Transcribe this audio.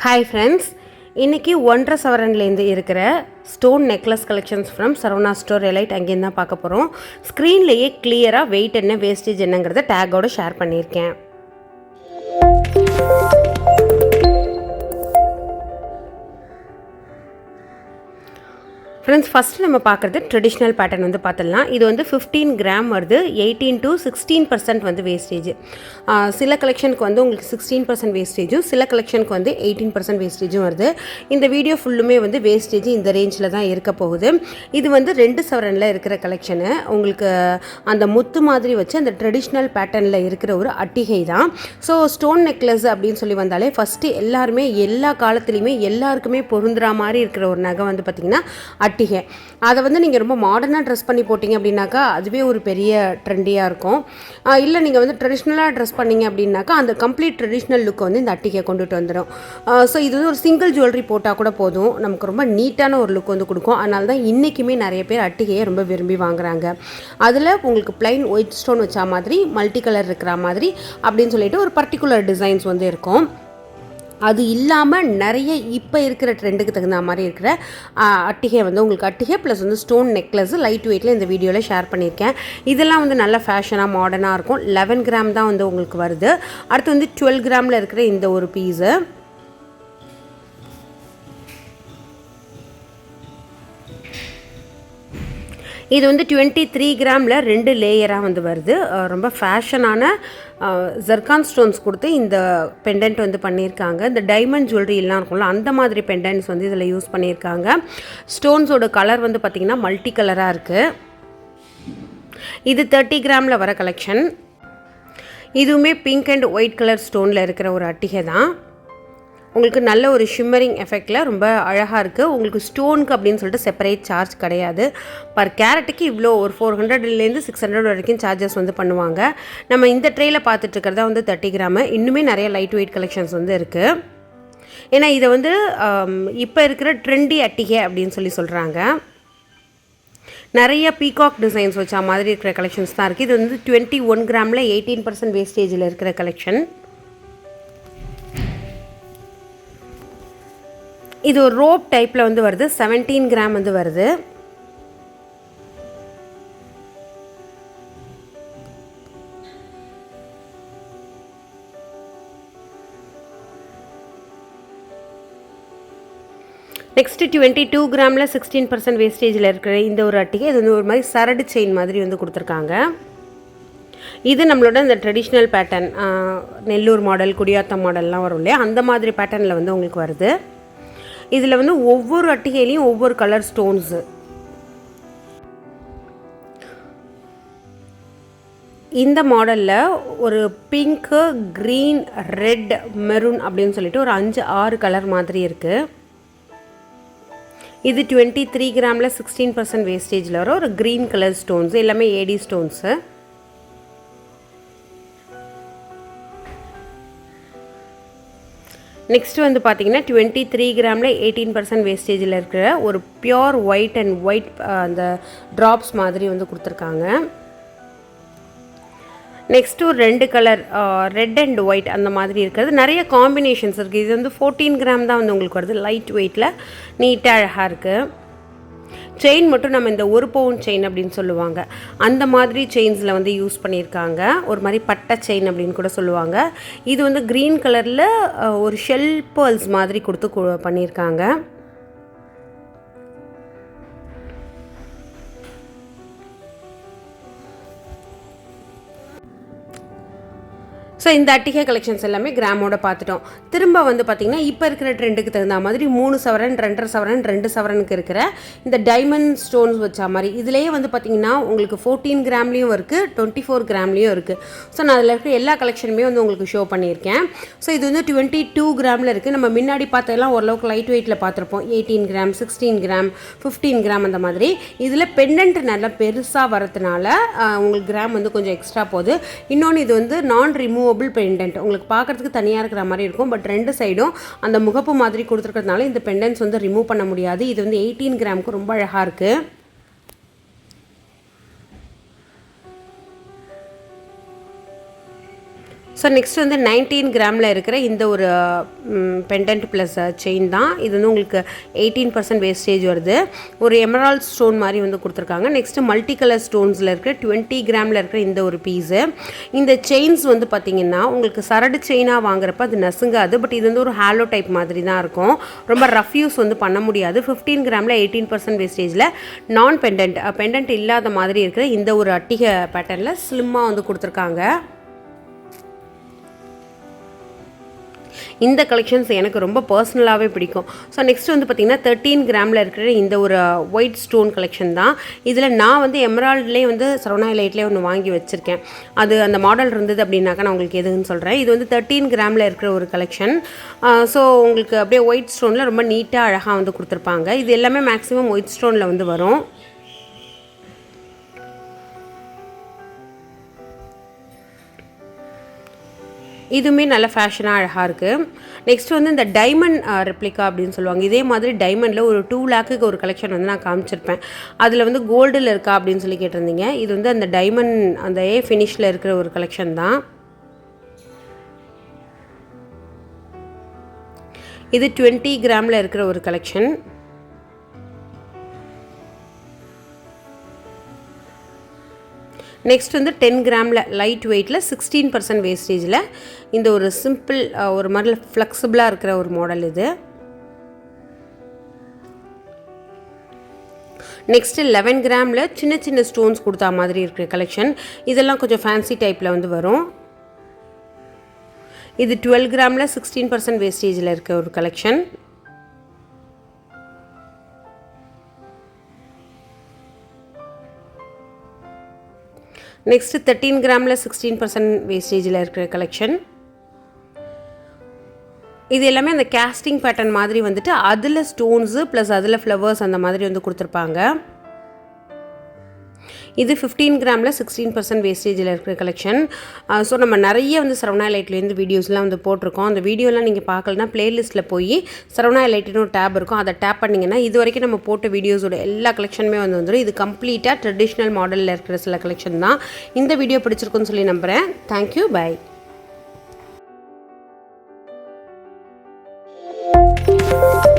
Hi friends இன்றைக்கி ஒன்றரை சவரன்லேருந்து இருக்கிற stone necklace collections from Saravana store elite அங்கேருந்து தான் பார்க்க போகிறோம் ஸ்க்ரீன்லேயே கிளியராக வெயிட் என்ன வேஸ்டேஜ் என்னங்கிறத டேக்கோட ஷேர் பண்ணியிருக்கேன். ஃப்ரெண்ட்ஸ் ஃபஸ்ட்டு நம்ம பார்க்குறது ட்ரெடிஷ்னல் பேட்டர்ன் வந்து பார்த்துடலாம். இது வந்து ஃபிஃப்டீன் கிராம் வருது. எயிட்டீன் டு சிக்ஸ்டீன் பர்சன்ட் வந்து வேஸ்டேஜ் சில கலெக்ஷனுக்கு வந்து உங்களுக்கு சிக்ஸ்டீன் பர்சன்ட் வேஸ்டேஜும் சில கலெக்ஷனுக்கு வந்து எயிட்டீன் பர்சன்ட் வேஸ்டேஜும் வருது. இந்த வீடியோ ஃபுல்லுமே வந்து வேஸ்டேஜ் இந்த ரேஞ்சில் தான் இருக்க போகுது. இது வந்து ரெண்டு சவரனில் இருக்கிற கலெக்ஷனு உங்களுக்கு அந்த முத்து மாதிரி வச்சு அந்த ட்ரெடிஷ்னல் பேட்டர்னில் இருக்கிற ஒரு அட்டிகை தான். ஸோ ஸ்டோன் நெக்லஸ் அப்படின்னு சொல்லி வந்தாலே ஃபஸ்ட்டு எல்லாருமே எல்லா காலத்துலேயுமே எல்லாருக்குமே பொருந்துற மாதிரி இருக்கிற ஒரு நகை வந்து பார்த்திங்கன்னா அட்டிகை அதை வந்து நீங்கள் ரொம்ப மாடர்னாக ட்ரெஸ் பண்ணி போட்டிங்க அப்படின்னாக்கா அதுவே ஒரு பெரிய ட்ரெண்டியாக இருக்கும். இல்லை நீங்கள் வந்து ட்ரெடிஷ்னலாக ட்ரெஸ் பண்ணீங்க அப்படின்னாக்கா அந்த கம்ப்ளீட் ட்ரெடிஷ்னல் லுக்கை வந்து இந்த அட்டிகை கொண்டுட்டு வந்துடும் ஸோ இது வந்து ஒரு சிங்கிள் ஜுவல்லரி போட்டால் கூட போதும். நமக்கு ரொம்ப நீட்டான ஒரு லுக் வந்து கொடுக்கும். அதனால தான் இன்றைக்குமே நிறைய பேர் அட்டிகையை ரொம்ப விரும்பி வாங்குறாங்க. அதில் உங்களுக்கு பிளைன் ஒயிட் ஸ்டோன் வச்சா மாதிரி மல்டி கலர் இருக்கிற மாதிரி அப்படின்னு சொல்லிட்டு ஒரு பர்டிகுலர் டிசைன்ஸ் வந்து இருக்கும். அது இல்லாமல் நிறைய இப்போ இருக்கிற ட்ரெண்டுக்கு தகுந்த மாதிரி இருக்கிற அட்டிகை வந்து உங்களுக்கு அட்டிகை ப்ளஸ் வந்து ஸ்டோன் நெக்லஸ் லைட் வெயிட்டில் இந்த வீடியோவில் ஷேர் பண்ணியிருக்கேன். இதெல்லாம் வந்து நல்ல ஃபேஷனாக மாடர்னாக இருக்கும். லெவன் கிராம் தான் வந்து உங்களுக்கு வருது. அடுத்து வந்து டுவெல் கிராமில் இருக்கிற இந்த ஒரு பீஸு இது வந்து டுவெண்ட்டி த்ரீ கிராமில் ரெண்டு லேயராக வந்து வருது. ரொம்ப ஃபேஷனான ஜர்கான் ஸ்டோன்ஸ் கொடுத்து இந்த பெண்டன்ட் வந்து பண்ணியிருக்காங்க. இந்த டைமண்ட் ஜுவல்லரி எல்லாம் இருக்கும்ல அந்த மாதிரி பெண்டன்ட்ஸ் வந்து இதில் யூஸ் பண்ணியிருக்காங்க. ஸ்டோன்ஸோட கலர் வந்து பார்த்திங்கன்னா மல்டி கலராக இருக்குது இது தேர்ட்டி கிராமில் வர கலெக்ஷன் இதுவுமே பிங்க் அண்ட் ஒயிட் கலர் ஸ்டோனில் இருக்கிற ஒரு அட்டிகை தான். உங்களுக்கு நல்ல ஒரு ஷிம்மரிங் எஃபெக்டில் ரொம்ப அழகாக இருக்குது உங்களுக்கு ஸ்டோனுக்கு அப்படின்னு சொல்லிட்டு செப்பரேட் சார்ஜ் கிடையாது. பர் கேரட்டுக்கு இவ்வளோ ஒரு ஃபோர் ஹண்ட்ரட்லேருந்து சிக்ஸ் ஹண்ட்ரட் வரைக்கும் சார்ஜஸ் வந்து பண்ணுவாங்க. நம்ம இந்த ட்ரேயில் பார்த்துட்டு இருக்கிறதா வந்து தேர்ட்டி கிராமு இன்னுமே நிறைய லைட் வெயிட் கலெக்ஷன்ஸ் வந்து இருக்குது ஏன்னா இதை வந்து இப்போ இருக்கிற ட்ரெண்டி அட்டிகை அப்படின்னு சொல்லி சொல்கிறாங்க நிறைய பீகாக் டிசைன்ஸ் வச்ச மாதிரி இருக்கிற கலெக்ஷன்ஸ் தான் இருக்குது இது வந்து டுவெண்ட்டி ஒன் கிராமில் எயிட்டீன் பர்சன்ட் வேஸ்டேஜில் இருக்கிற கலெக்ஷன் இது ஒரு ரோப் டைப்பில் வந்து வருது. 17 கிராம் வந்து வருது. நெக்ஸ்ட்டு டுவெண்ட்டி டூ கிராமில் சிக்ஸ்டீன் பர்சன்ட் வேஸ்டேஜில் இருக்கிற இந்த ஒரு அட்டிகை இது வந்து ஒரு மாதிரி சரடு செயின் மாதிரி வந்து கொடுத்துருக்காங்க. இது நம்மளோட இந்த traditional pattern Nellore model Gudiyattam மாடல்லாம் வரும் இல்லையா? அந்த மாதிரி பேட்டர்னில் வந்து உங்களுக்கு வருது. இதில் வந்து ஒவ்வொரு அட்டிகையிலையும் ஒவ்வொரு கலர் ஸ்டோன்ஸு இந்த மாடலில் ஒரு பிங்க்கு க்ரீன் ரெட் மெரூன் அப்படின்னு சொல்லிட்டு ஒரு அஞ்சு ஆறு கலர் மாதிரி இருக்குது இது டுவெண்ட்டி த்ரீ கிராமில் சிக்ஸ்டீன் பர்சன்ட் வேஸ்டேஜில் வரும் ஒரு க்ரீன் கலர் ஸ்டோன்ஸு எல்லாமே ஏடி ஸ்டோன்ஸு நெக்ஸ்ட் வந்து பார்த்தீங்கன்னா டுவெண்ட்டி த்ரீ கிராமில் எயிட்டீன் பர்சன்ட் வேஸ்டேஜில் இருக்கிற ஒரு பியோர் ஒயிட் அண்ட் ஒயிட் அந்த ட்ராப்ஸ் மாதிரி வந்து கொடுத்துருக்காங்க. நெக்ஸ்ட்டு ஒரு ரெண்டு கலர் ரெட் அண்ட் ஒயிட் அந்த மாதிரி இருக்கிறது. நிறைய காம்பினேஷன்ஸ் இருக்குது இது வந்து ஃபோர்டீன் கிராம் தான் வந்து உங்களுக்கு வருது. லைட் வெயிட்டில் நீட்டாக அழகாக இருக்குது செயின் மட்டும் நம்ம இந்த ஒரு பவுன் செயின் அப்படின்னு சொல்லுவாங்க. அந்த மாதிரி செயின்ஸில் வந்து யூஸ் பண்ணியிருக்காங்க. ஒரு மாதிரி பட்டை செயின் அப்படின்னு கூட சொல்லுவாங்க. இது வந்து க்ரீன் கலரில் ஒரு ஷெல் பேர்ல்ஸ் மாதிரி கொடுத்து பண்ணியிருக்காங்க. ஸோ இந்த அட்டிகை கலெக்ஷன்ஸ் எல்லாமே கிராமோட பார்த்துட்டோம். திரும்ப வந்து பார்த்திங்கன்னா இப்போ இருக்கிற ட்ரெண்டுக்கு தகுந்த மாதிரி மூணு சவரன் ரெண்டரை சவரன் ரெண்டு சவரனுக்கு இருக்கிற இந்த டைமண்ட் ஸ்டோன்ஸ் வச்ச மாதிரி இதுலேயே வந்து பார்த்திங்கன்னா உங்களுக்கு ஃபோர்டீன் கிராம்லேயும் இருக்குது டுவெண்ட்டி ஃபோர் கிராம்லேயும் இருக்குது ஸோ நான் அதில் இருக்கிற எல்லா கலெக்ஷனுமே வந்து உங்களுக்கு ஷோ பண்ணியிருக்கேன். ஸோ இது வந்து டுவெண்ட்டி டூ கிராமில் இருக்குது நம்ம முன்னாடி பார்த்ததெல்லாம் ஓரளவுக்கு லைட் வெயிட்டில் பார்த்துருப்போம். Eighteen gram sixteen gram fifteen gram அந்த மாதிரி. இதில் பெண்டன்ட் நல்லா பெருசாக வரதுனால உங்களுக்கு கிராம் வந்து கொஞ்சம் எக்ஸ்ட்ரா போகுது. இன்னொன்று இது வந்து நான் ரிமூவபிள் பெண்டன்ட் உங்களுக்கு பார்க்குறதுக்கு தனியாக இருக்கிற மாதிரி இருக்கும். பட் ரெண்டு சைடும் அந்த முகப்பு மாதிரி கொடுத்துருக்கிறதுனால இந்த பெண்டன்ஸ் வந்து ரிமூவ் பண்ண முடியாது. இது வந்து எயிட்டீன் கிராமுக்கு ரொம்ப அழகாக இருக்குது ஸோ நெக்ஸ்ட் வந்து நைன்டீன் கிராமில் இருக்கிற இந்த ஒரு பெண்டன்ட் ப்ளஸ் செயின் தான். இது வந்து உங்களுக்கு எயிட்டீன் பர்சன்ட் வேஸ்டேஜ் வருது. ஒரு எமரால்ட் ஸ்டோன் மாதிரி வந்து கொடுத்துருக்காங்க. நெக்ஸ்ட்டு மல்டி கலர் ஸ்டோன்ஸில் இருக்கிற டுவெண்ட்டி கிராமில் இருக்கிற இந்த ஒரு பீஸு இந்த செயின்ஸ் வந்து பார்த்திங்கன்னா உங்களுக்கு சரடு செயினாக வாங்குறப்ப அது நசுங்காது. பட் இது வந்து ஒரு ஹாலோ டைப் மாதிரி தான் இருக்கும். ரொம்ப ரஃப் யூஸ் வந்து பண்ண முடியாது. ஃபிஃப்டீன் கிராமில் எயிட்டீன் பர்சன்ட் வேஸ்டேஜில் நான் பெண்டன்ட் பெண்டன்ட் இல்லாத மாதிரி இருக்கிற இந்த ஒரு அட்டிகை பேட்டர்னில் ஸ்லிம்மாக வந்து கொடுத்துருக்காங்க. இந்த கலெக்ஷன்ஸ் எனக்கு ரொம்ப பர்சனலாகவே பிடிக்கும். ஸோ நெக்ஸ்ட் வந்து பார்த்திங்கன்னா தேர்ட்டீன் கிராமில் இருக்கிற இந்த ஒரு ஒயிட் ஸ்டோன் கலெக்ஷன் தான். இதில் நான் வந்து எமரால்ட்லேயே வந்து சரவணா லைட்லேயே ஒன்று வாங்கி வச்சுருக்கேன். அது அந்த மாடல் இருந்தது அப்படின்னாக்கா நான் உங்களுக்கு எதுன்னு சொல்கிறேன் இது வந்து தேர்ட்டீன் கிராமில் இருக்கிற ஒரு கலெக்ஷன் ஸோ uh, உங்களுக்கு அப்படியே ஒயிட் ஸ்டோனில் ரொம்ப நீட்டாக அழகாக வந்து கொடுத்துருப்பாங்க. இது எல்லாமே மேக்ஸிமம் ஒயிட் ஸ்டோனில் வந்து வரும். இதுவுமே நல்ல ஃபேஷனாக அழகாக இருக்குது நெக்ஸ்ட் வந்து இந்த டைமண்ட் ரெப்ளிகா அப்படின்னு சொல்லுவாங்க. இதே மாதிரி டைமண்டில் ஒரு டூ லேக்குக்கு ஒரு கலெக்ஷன் வந்து நான் காமிச்சிருப்பேன். அதில் வந்து கோல்டில் இருக்கா அப்படின்னு சொல்லி கேட்டிருந்தீங்க. இது வந்து அந்த டைமண்ட் அந்த ஏ ஃபினிஷில் இருக்கிற ஒரு கலெக்ஷன் தான். இது டுவெண்ட்டி கிராமில் இருக்கிற ஒரு கலெக்ஷன் நெக்ஸ்ட் வந்து டென் கிராமில் லைட் வெயிட்டில் சிக்ஸ்டீன் பர்சன்ட் வேஸ்டேஜில் இந்த ஒரு சிம்பிள் ஒரு மாதிரி ஃப்ளெக்சிபிளாக இருக்கிற ஒரு மாடல் இது. நெக்ஸ்ட்டு லெவன் கிராமில் சின்ன சின்ன ஸ்டோன்ஸ் கொடுத்தா மாதிரி இருக்கிற கலெக்ஷன் இதெல்லாம் கொஞ்சம் ஃபேன்சி டைப்பில் வந்து வரும். இது டுவெல் கிராமில் சிக்ஸ்டீன் பர்சன்ட் வேஸ்டேஜில் இருக்க ஒரு கலெக்ஷன் நெக்ஸ்ட்டு தேர்ட்டீன் கிராமில் சிக்ஸ்டீன் பர்சன்ட் வேஸ்டேஜில் இருக்கிற கலெக்ஷன் இது எல்லாமே அந்த கேஸ்டிங் பேட்டர்ன் மாதிரி வந்துட்டு அதில் ஸ்டோன்ஸு ப்ளஸ் அதில் ஃப்ளவர்ஸ் அந்த மாதிரி வந்து கொடுத்துருப்பாங்க. இது ஃபிஃப்டீன் கிராமில் சிக்ஸ்டீன் பர்சன்ட் வேஸ்டேஜில் இருக்கிற கலெக்ஷன் ஸோ நம்ம நிறைய வந்து சரவணா லைட்லேருந்து வீடியோஸ்லாம் வந்து போட்டிருக்கோம். அந்த வீடியோலாம் நீங்கள் பார்க்கலனா ப்ளேலிஸ்ட்டில் போய் சரவணா லைட்டுன்னு ஒரு டேப் இருக்கும். அதை டேப் பண்ணிங்கன்னா இது வரைக்கும் நம்ம போட்ட வீடியோஸோட எல்லா கலெக்ஷனுமே வந்து வந்துடும் இது கம்ப்ளீட்டாக ட்ரெடிஷ்னல் மாடலில் இருக்கிற சில கலெக்ஷன் தான். இந்த வீடியோ பிடிச்சிருக்குன்னு சொல்லி நம்புகிறேன் தேங்க்யூ பை Thank you.